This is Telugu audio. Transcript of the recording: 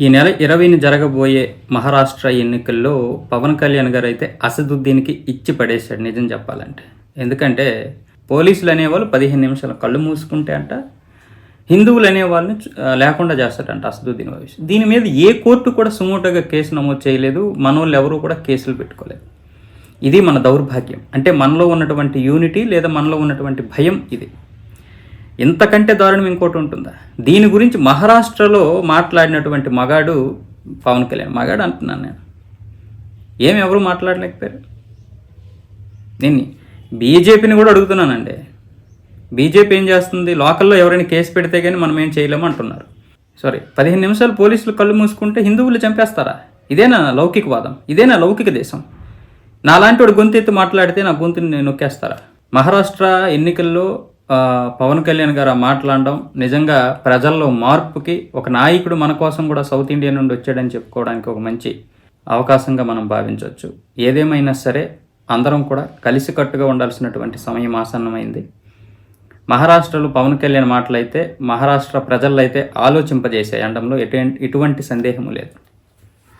ఈ నెల ఇరవైని జరగబోయే మహారాష్ట్ర ఎన్నికల్లో పవన్ కళ్యాణ్ గారు అయితే అసదుద్దీన్కి ఇచ్చి పడేశాడు నిజం చెప్పాలంటే. ఎందుకంటే పోలీసులు అనేవాళ్ళు పదిహేను నిమిషాలు కళ్ళు మూసుకుంటే అంట హిందువులు అనే వాళ్ళని లేకుండా చేస్తాడంట అసదుద్దీన్ భవిష్యత్ దీని మీద ఏ కోర్టు కూడా సుమోటోగా కేసు నమోదు చేయలేదు మనోళ్ళు ఎవరూ కూడా కేసులు పెట్టుకోలేదు. ఇది మన దౌర్భాగ్యం. అంటే మనలో ఉన్నటువంటి యూనిటీ లేదా మనలో ఉన్నటువంటి భయం ఇది. ఇంతకంటే దారుణం ఇంకోటి ఉంటుందా? దీని గురించి మహారాష్ట్రలో మాట్లాడినటువంటి మగాడు పవన్ కళ్యాణ్. మగాడు అంటున్నాను నేను. ఏం ఎవరు మాట్లాడలేకపోయారు? దీన్ని బీజేపీని కూడా అడుగుతున్నానండి. బీజేపీ ఏం చేస్తుంది? లోకల్లో ఎవరైనా కేసు పెడితే కానీ మనం ఏం చేయలేము అంటున్నారు. సారీ పదిహేను నిమిషాలు పోలీసులు కళ్ళు మూసుకుంటే హిందువులు చంపేస్తారా? ఇదేనా లౌకికవాదం? ఇదేనా లౌకిక దేశం? నాలాంటి వాడు గొంతెత్తి మాట్లాడితే నా గొంతుని నొక్కేస్తారా? మహారాష్ట్ర ఎన్నికల్లో పవన్ కళ్యాణ్ గారు మాట్లాడడం నిజంగా ప్రజల్లో మార్పుకి ఒక నాయకుడు మన కోసం కూడా సౌత్ ఇండియా నుండి వచ్చాడని చెప్పుకోవడానికి ఒక మంచి అవకాశంగా మనం భావించవచ్చు. ఏదేమైనా సరే అందరం కూడా కలిసికట్టుగా ఉండాల్సినటువంటి సమయం ఆసన్నమైంది. మహారాష్ట్రలో పవన్ కళ్యాణ్ మాటలైతే మహారాష్ట్ర ప్రజలైతే ఆలోచింపజేసే అనడంలో ఎటువంటి ఎటువంటి సందేహము లేదు.